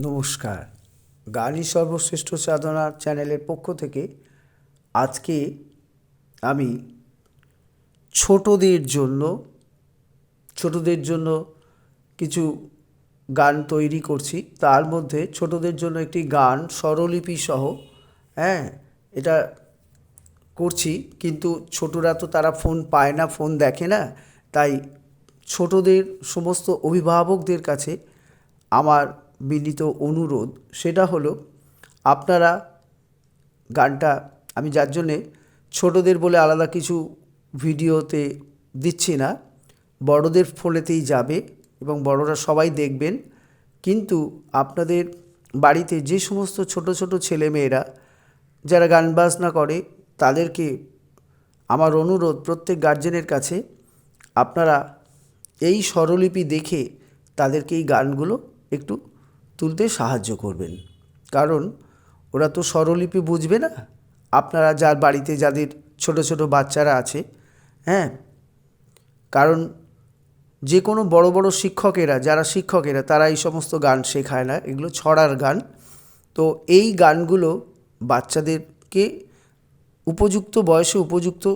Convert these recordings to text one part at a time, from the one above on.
নমস্কার। গানই সর্বশ্রেষ্ঠ সাধনা চ্যানেলের পক্ষ থেকে আজকে আমি ছোটদের জন্য ছোটদের জন্য কিছু গান তৈরি করছি। তার মধ্যে ছোটদের জন্য একটি গান স্বরলিপি সহ হ্যাঁ এটা করছি। কিন্তু ছোটরা তো তারা ফোন পায় না, ফোন দেখে না। তাই ছোটদের, সমস্ত অভিভাবকদের কাছে আমার বিনীত অনুরোধ, সেটা হলো আপনারা গানটা, আমি যার জন্যে ছোটোদের বলে আলাদা কিছু ভিডিওতে দিচ্ছি না, বড়দের ফোনেতেই যাবে এবং বড়রা সবাই দেখবেন। কিন্তু আপনাদের বাড়িতে যে সমস্ত ছোট ছোট ছেলেমেয়েরা যারা গান বাজনা করে, তাদেরকে আমার অনুরোধ প্রত্যেক গার্জেনের কাছে, আপনারা এই স্বরলিপি দেখে তাদেরকে এই গানগুলো একটু সাহায্য করবেন। কারণ ওরা তো স্বরলিপি বুঝবে না। আপনারা যার বাড়িতে যাদের ছোট ছোট বাচ্চারা আছে হ্যাঁ? কারণ যে কোনো বড় বড় শিক্ষকেরা, যারা শিক্ষকেরা, তারা এই সমস্ত গান শেখায় না। এগুলো ছড়ার গান। তো এই গানগুলো বাচ্চাদেরকে উপযুক্ত বয়সে উপযুক্ত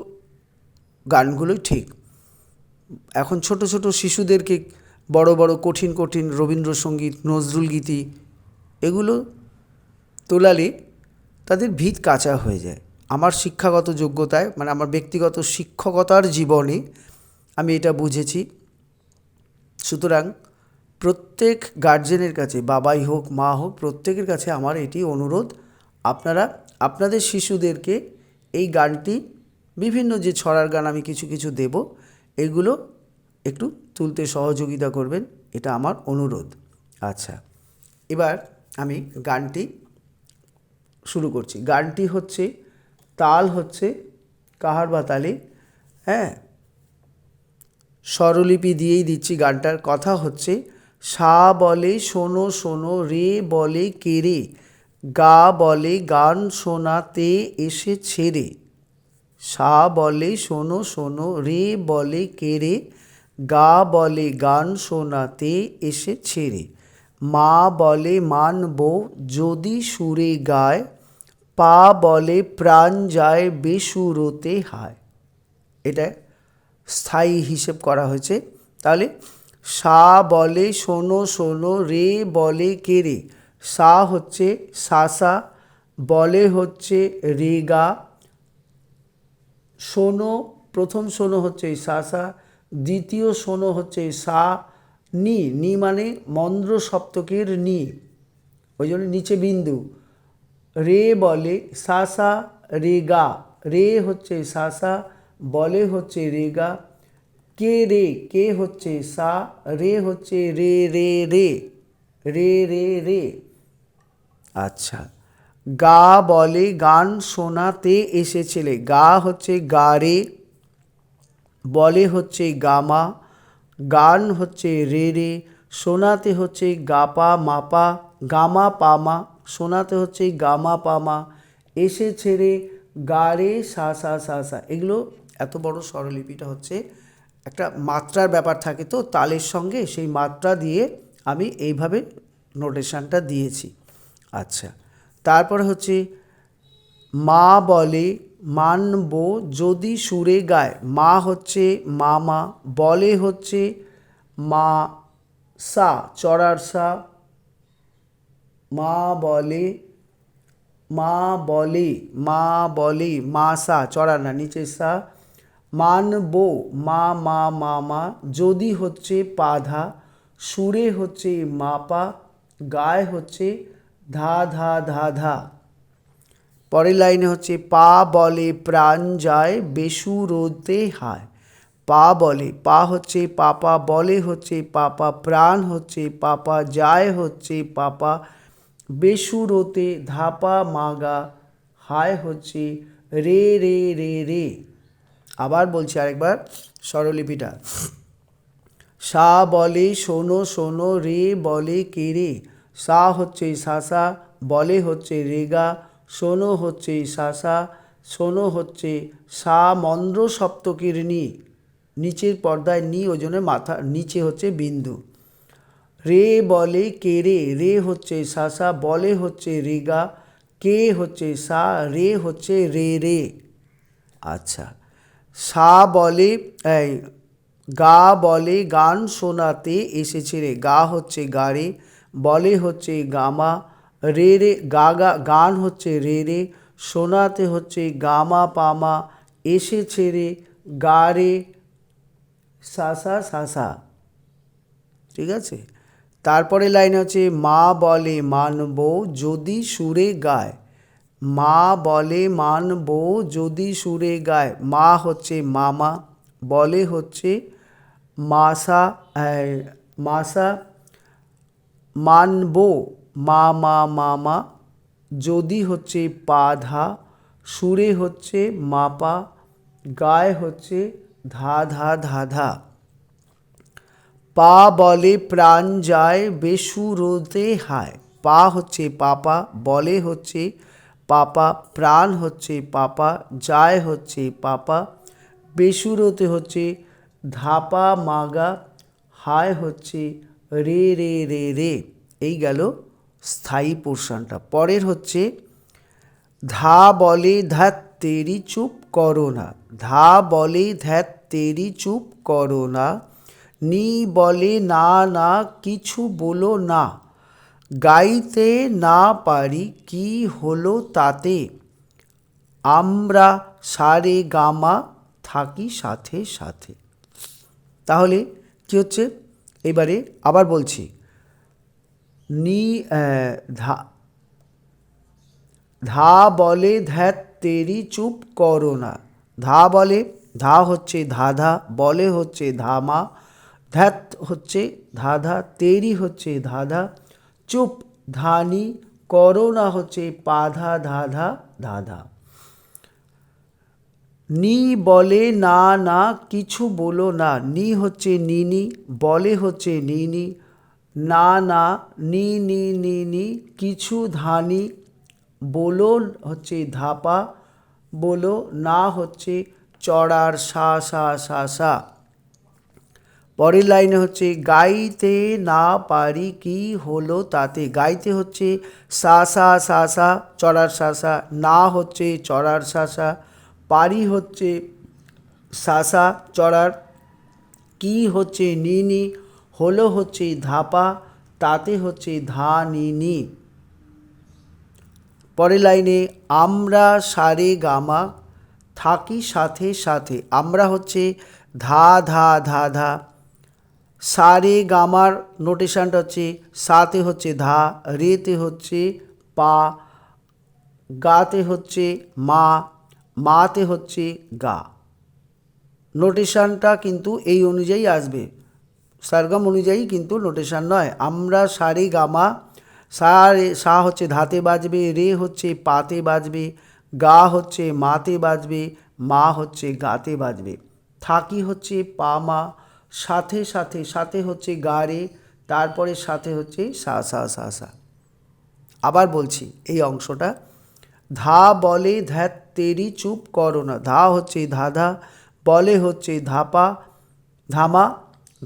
গানগুলোই ঠিক। এখন ছোট ছোট শিশুদেরকে বড় বড় কঠিন কঠিন রবীন্দ্রসঙ্গীত, নজরুল গীতি এগুলো তোলালে তাদের ভিত কাঁচা হয়ে যায়। আমার শিক্ষাগত যোগ্যতায় মানে আমার ব্যক্তিগত শিক্ষকতার জীবনে আমি এটা বুঝেছি। সুতরাং প্রত্যেক গার্জেনের কাছে, বাবাই হোক, মা হোক, প্রত্যেকের কাছে আমার এটি অনুরোধ। আপনারা, আপনাদের শিশুদেরকে এই গানটি, বিভিন্ন যে ছড়ার গান আমি কিছু কিছু দেব, এগুলো একটু তুলতে সহযোগিতা করবেন, এটা আমার অনুরোধ। আচ্ছা এবার আমি গানটি শুরু করছি। গানটি হচ্ছে, তাল হচ্ছে কাহার বা তালে হ্যাঁ? স্বরলিপি দিয়েই দিচ্ছি গানটার কথা হচ্ছে, সা বলে শোনো শোনো, রে বলে কেরে, গা বলে গান শোনাতে এসে ছেড়ে। সা বলে শোনো শোনো, রে বলে কেরে গা বলে গান শোনাতে এসে ছেড়ে। মা বলে মানব যদি সুরে গায়, পা বলে, প্রাণ যায় বেসুরোতে হায়। এটা স্থায়ী হিসেব করা হয়েছে। তাহলে, সা বলে, শোনো শোনো, রে বলে কেরে সা হচ্ছে সাসা বলে হচ্ছে রেগা শোনো, প্রথম শোনো হচ্ছে সাসা দ্বিতীয় শোনো হচ্ছে সা, নি। নি মানে মন্দ্র সপ্তকের নি। ওই জন্য নিচে বিন্দু। রে বলে সা সা, রে, গা। রে হচ্ছে সা সা, বলে হচ্ছে রে, গা। কে, রে, কে হচ্ছে সা, রে হচ্ছে রে রে রে। রে রে রে। আচ্ছা। গা বলে গান শোনাতে এসেছিলে। গা হচ্ছে গা, রে। বলে হচ্ছে গামা, গান হচ্ছে রে রে শোনাতে হচ্ছে গাপা মাপা, গামা পামা শোনাতে হচ্ছে গামা পামা এসে ছেড়ে গারে সা সা সা সা। এগুলো এত বড় স্বরলিপিটা হচ্ছে একটা মাত্রার ব্যাপার থাকে তো তালের সঙ্গে, সেই মাত্রা দিয়ে আমি এইভাবে নোটেশানটা দিয়েছি। আচ্ছা তারপরে হচ্ছে মা বলে মানব যদি সুরে গায়। মা হচ্ছে মামা, বলে হচ্ছে মা সা, চড়ার সা। মা বলে মা বলে মা বলে, মা সা চড়া না নিচে সা। মানব, মা মা মা মা যদি হচ্ছে পাধা, সুরে হচ্ছে মাপা, গায়ে হচ্ছে ধা ধা ধা ধা। পরের লাইনে হচ্ছে, পা বলে প্রাণ যায় বেসুরোতে হায়। পা বলে, পা হচ্ছে পাপা, বলে হচ্ছে পাপা, প্রাণ হচ্ছে পাপা, যায় হচ্ছে পাপা বেসুরোতে ধাপা মাগা, হায় হচ্ছে রে রে রে রে। আবার বলছি আরেকবার স্বরলিপিটা। সা বলে শোনো শোনো, রে বলে কে রে? সা হচ্ছে সাসা বলে হচ্ছে রেগা শোনো হচ্ছে সাসা, শোনো হচ্ছে সা মন্দ্র সপ্তকের নি নিচের পর্দায় নি ওজনে মাথা, নিচে হচ্ছে বিন্দু। রে বলে কে রে? রে হচ্ছে সাসা, বলে হচ্ছে রেগা। কে হচ্ছে সা? রে হচ্ছে রে রে। আচ্ছা। সা বলে গা বলে গান শোনাতে এসেছে রে। গা হচ্ছে গারে বলে হচ্ছে গামা। রে রে গা গা গান হচ্ছে রে রে, শোনাতে হচ্ছে গামা পামা, এসেছে রে গা রে সাসা সাসা ঠিক আছে? তারপরে লাইন হচ্ছে মা বলে মানব যদি সুরে গায়। মা বলে মানব যদি সুরে গায়। মা হচ্ছে মামা, বলে হচ্ছে মাসা মাসা, মানব। মা মা মামা যদি হচ্ছে পা ধা সুরে হচ্ছে মাপা, গায়ে হচ্ছে ধা ধা ধা ধা। পা বলে প্রাণ যায় বেসুরোতে হায়। পা হচ্ছে পাপা, বলে হচ্ছে পাপা, প্রাণ হচ্ছে পাপা, যায় হচ্ছে পাপা বেসুরোতে হচ্ছে ধাপা, মাগা, হায় হচ্ছে রে রে রে রে। এই গেল স্থায়ী পোর্শনটা পরের হচ্ছে, ধা বলে ধ্যাত তেরি চুপ করো না। ধা বলে ধ্যাত তেরি চুপ করো না। নি বলে না না, কিছু বলো না। গাইতে না পারি, কি হলো তাতে? আমরা সারে গামা থাকি সাথে সাথে। তাহলে কি হচ্ছে? এবারে আবার বলছি নি ধা ধা বলে ধ্যাত তেরি চুপ করো না। ধা বলে, ধা হচ্ছে ধাধা, বলে হচ্ছে ধামা, ধ্যাত হচ্ছে ধাধা, তেরি হচ্ছে ধাধা, চুপ, ধানি করো না হচ্ছে পাধা, ধাধা ধাধা। নি বলে না না, কিছু বলো না। নি হচ্ছে নিনি বলে হচ্ছে নিনি না না, নি নি নি নি, কিছু ধানি, বলো হচ্ছে ধাপা, বলো না হচ্ছে চড়ার সা সা সা সা। পরের লাইনে হচ্ছে, গাইতে না পারি কি হলো তাতে? গাইতে হচ্ছে সা সা সা সা, চড়ার সা সা, না হচ্ছে চড়ার সা সা, পারি হচ্ছে সা সা, চড়ার, কি হচ্ছে নি নি হলো হচ্ছে ধাপা, তাতে হচ্ছে ধা, নি নি। পরের লাইনে, আমরা সারে গামা, থাকি সাথে সাথে। আমরা হচ্ছে ধা ধা ধা ধা। সারে গামার নোটেশনটা হচ্ছে সাতে হচ্ছে ধা, রেতে হচ্ছে পা, গাতে হচ্ছে মা, মাতে হচ্ছে গা। নোটেশনটা কিন্তু এই অনুযায়ী আসবে। সারগাম অনুযায়ী কিন্তু নোটেশন নয়। আমরা সারে গামা সা রে সা হচ্ছে ধাতে বাজবে, রে হচ্ছে পাতে বাজবে, গা হচ্ছে মাতে বাজবে, মা হচ্ছে গাতে বাজবে। থাকি হচ্ছে পা, মা, সাথে সাথে সাথে হচ্ছে গা, রে, তারপরে সাথে হচ্ছে সা সা সা সা। আবার বলছি, এই অংশটা, ধা বলে ধ্যাত তেরি চুপ করো না, ধা হচ্ছে ধাধা, বলে হচ্ছে ধাপা, ধামা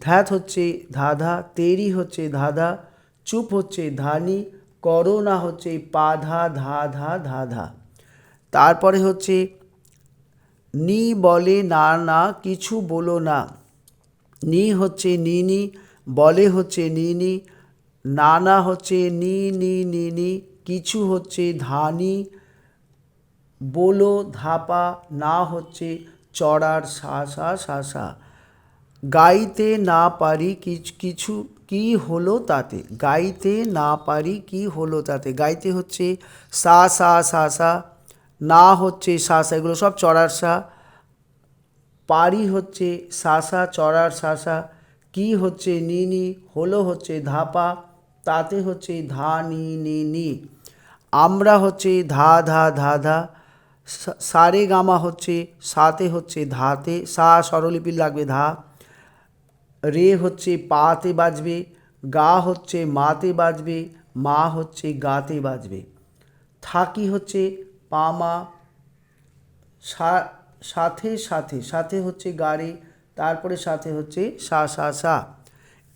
ধ্যাত হচ্ছে ধাধা, তেরি হচ্ছে ধাধা, চুপ হচ্ছে ধানি করো না হচ্ছে পাধা ধা ধা ধাধা। তারপরে হচ্ছে, নি বলে না না, কিছু বলো না। নি হচ্ছে নিনি বলে হচ্ছে নি নিনি নানা হচ্ছে নি নি নি নি, কিছু হচ্ছে ধানি, বলো ধাপা, না হচ্ছে চড়ার, সা সা সা সা। গাইতে না পারি কিছু কি হলো তাতে? গাইতে না পারি কি হলো তাতে? গাইতে হচ্ছে সা সা সা সা, না হচ্ছে সা সা, এগুলো সব চড়ার সা। পারি হচ্ছে সাসা চড়ার সাসা কি হচ্ছে নি নি, হলো হচ্ছে ধাপা, তাতে হচ্ছে ধা, নি নি নি। আমরা হচ্ছে ধা ধা ধা ধা, সা- সারে, গামা হচ্ছে, সাতে হচ্ছে ধাতে, সা, স্বরলিপি লাগবে ধা। রে হচ্ছে পাতে বাজবে, গা হচ্ছে মাতে বাজবে, মা হচ্ছে গাতে বাজবে। থাকি হচ্ছে পামা সাথে সাথে সাথে হচ্ছে গাড়ি, তারপরে সাথে হচ্ছে সা সা সা।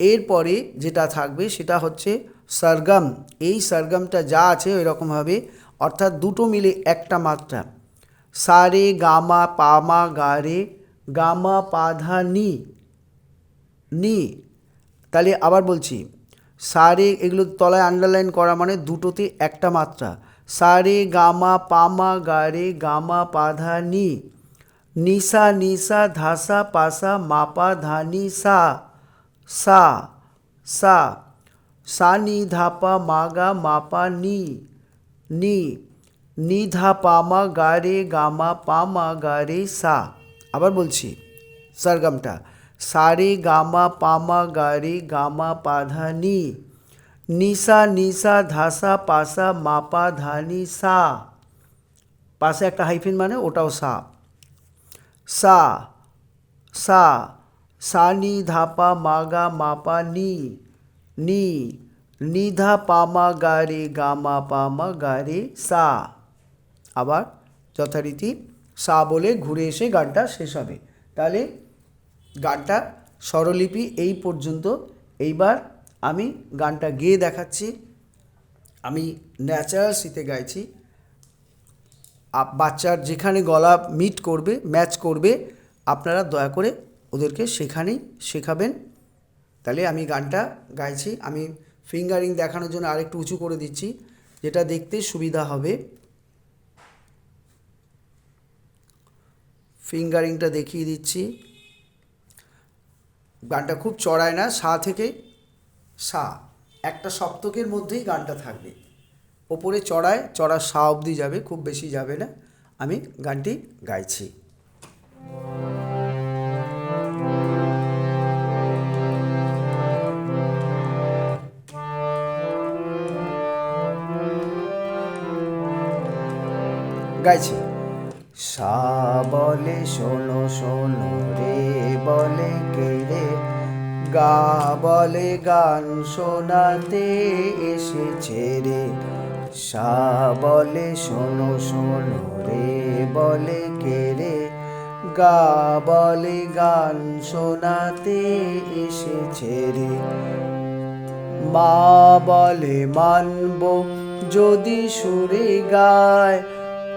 এরপরে যেটা থাকবে সেটা হচ্ছে সরগম। এই সরগমটা যা আছে ওই রকমভাবে অর্থাৎ দুটো মিলে একটা মাত্রা। সারে গামা পামা গারে গামা পাধা নি। নি। তাহলে আবার বলছি, সারে এগুলো তলায় আন্ডারলাইন করা মানে দুটোতে একটা মাত্রা। সারে, গামা, পামা, গারে, গামা, পাধা, নি। নিসা নিসা, ধাসা, পাসা, মাপা, ধানি, সা। সা। সা। সা, নি, ধাপা, মাগা, মাপা, নি। নি। নি ধা পামা গারে, গামা, পামা, গারে, সা। আবার বলছি, সরগমটা। সারে গামা পামা গারে গামা পাধা নি নিসা নিসা ধাসা পাসা মাপা ধানি সা পাশে একটা হাইফিন মানে ওটাও সা সা সা সা নি ধাপা মাগা মাপা নি নি নিধা পামা গারে গামা পামা গারে সা আবার যথারীতি সা বলে ঘুরে এসে গানটা শেষ হবে তাহলে গানটা স্বরলিপি এই পর্যন্ত। এইবার আমি গানটা গেয়ে দেখাচ্ছি। আমি ন্যাচারাল সিতে গাইছি। বাচ্চার যেখানে গলা মিট করবে, ম্যাচ করবে, আপনারা দয়া করে ওদেরকে সেখানেই শেখাবেন। তাহলে আমি গানটা গাইছি। আমি ফিঙ্গারিং দেখানোর জন্য আরেকটু উঁচু করে দিচ্ছি, যেটা দেখতে সুবিধা হবে। ফিঙ্গারিংটা দেখিয়ে দিচ্ছি। গানটা খুব চড়ায় না, সা থেকে সা। একটা সপ্তকের মধ্যেই গানটা থাকবে। ওপরে চড়ায়, চড়া সা অবধি যাবে, খুব বেশি যাবে না। আমি গানটি গাইছি। গাইছি। সা বলে শোনো শোনো রে বলে কে গা বলে গান শোনাতে এসেছে রে। সা বলে শোনো শোনো রে বলে কে রে। গা বলে গান শোনাতে এসেছে রে। মা বলে মানব, যদি সুরে গায়,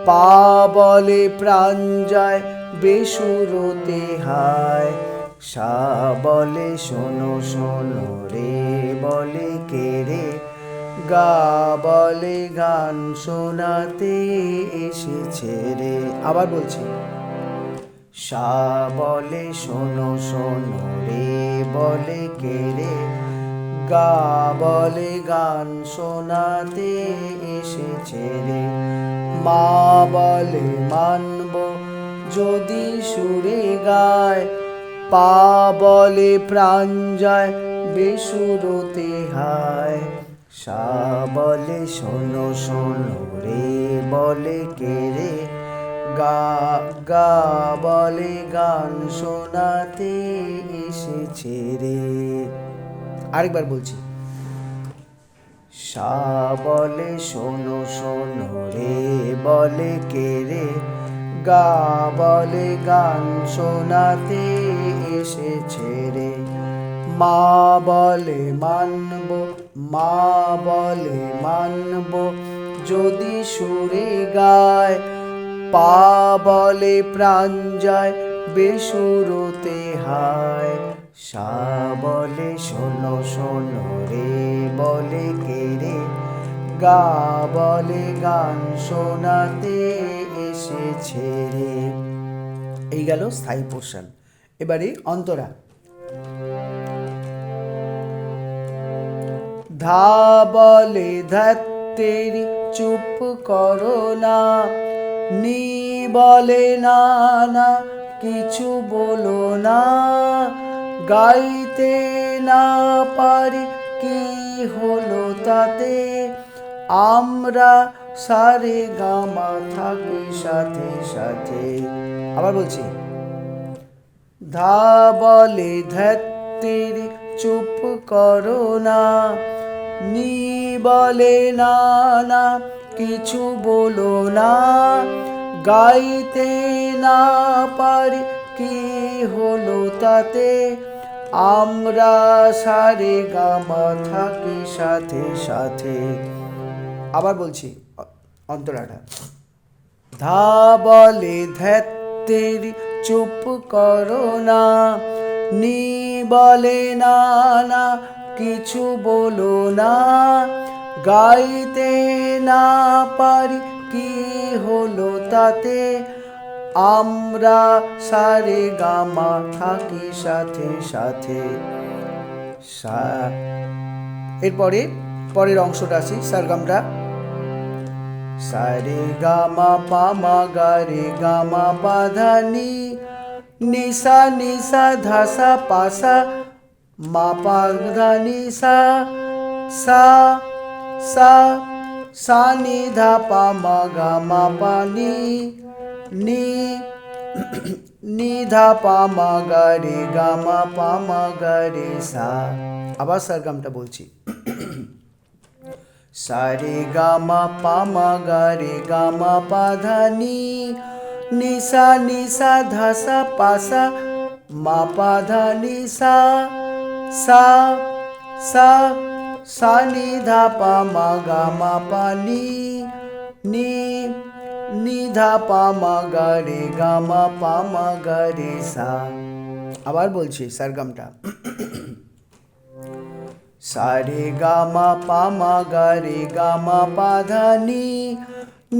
পা বলে প্রাণ যায়, বেসুরতে হায়। সা বলে, শোনো শোনো রে, বলে কে রে? গা বলে, গান শোনাতে এসেছে রে। আবার বলছি। সা বলে, শোনো শোনো রে, বলে কে রে? গা বলে, গান শোনাতে এসেছে রে। মা বলে, মানব যদি সুরে গায় পা বলে প্রাণ যায় বেসুরতে হায়। সা বলে শোনো শোনো রে, বলে কে রে? গা গা, বলে গান শোনাতে এসেছে রে। আরেকবার বলছি। সা বলে শোনো শোনো রে, বলে কে রে? গা, বলে গান শোনাতে এসেছে রে। মা বলে মানব, মা বলে মানব, যদি সুরে গায়, পা বলে প্রাণ যায়, বেসুরতে হায়। সা বলে শোনো শোনো রে, বলে কে রে। গা বলে গান শোনাতে এসেছে রে। এই গেল স্থায়ী পোর্শন এবারে অন্তরা। ধা বলে চুপ করো না। নি বলে না না কিছু বলো না। গাইতে না পারি, কি হলো তাতে? আমরা সারে গামা থাকি সাথে সাথে। আবার বলছি ধা বলে ধ্যাত্তেরি চুপ করো না নি বলে না না কিছু বলো না, গাইতে না পারি কি হলো তাতে, আমরা সারে গামা থাকি সাথে সাথে। আবার বলছি অন্তরাটা। ধা বলে ধ্যাত্তেরি চুপ করো না। নি বলে, না না, কিছু বলো না। গাইতে না পারি, কি হলো তাতে? আমরা সারে গামা থাকি সাথে সাথে। এরপরে, পরের অংশটা আসি সারগামটা। সারে গামা পামা গারে গামা পাধানি নিসা নিসা ধাসা পাসা মা পাধানি সা সা সা সা নি ধা পামা গামা পানি নি নি ধা পামা গারে গামা পামা গারে সা আবার সারগামটা বলছি সারে গামা পামা গারে গামা পাধানি নিসা নিসা ধাসা পাসা মা পাধানি সা সা সা সা নি ধা পামা গামা পানি নি নি ধা পামা গারে গামা পামা গারে সা আবার বলছি সারগামটা সারে গামা পামা, গারে গামা পাধানি,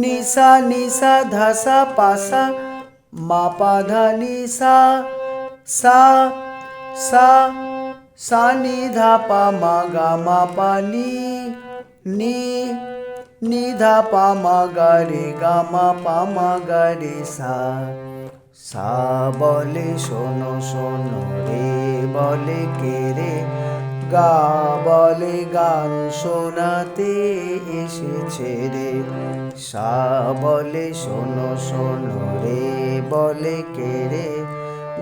নিসা নিসা, ধাসা পাসা, মা পাধানি সা সা সা সা নি ধা পামা গামা পানি নি নি ধা পামা গারে গামা পামা গারে সা। সা বলে শোনো শোনো, রে বলে কে রে গা, বলে গান শোনাতে এসেছে রে। সা বলে, শোনো শোনো রে, বলে কে রে?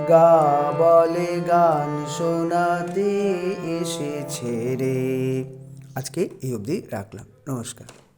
গা, বলে গান শোনাতে এসেছে রে। আজকে এই অবধি রাখলাম। নমস্কার।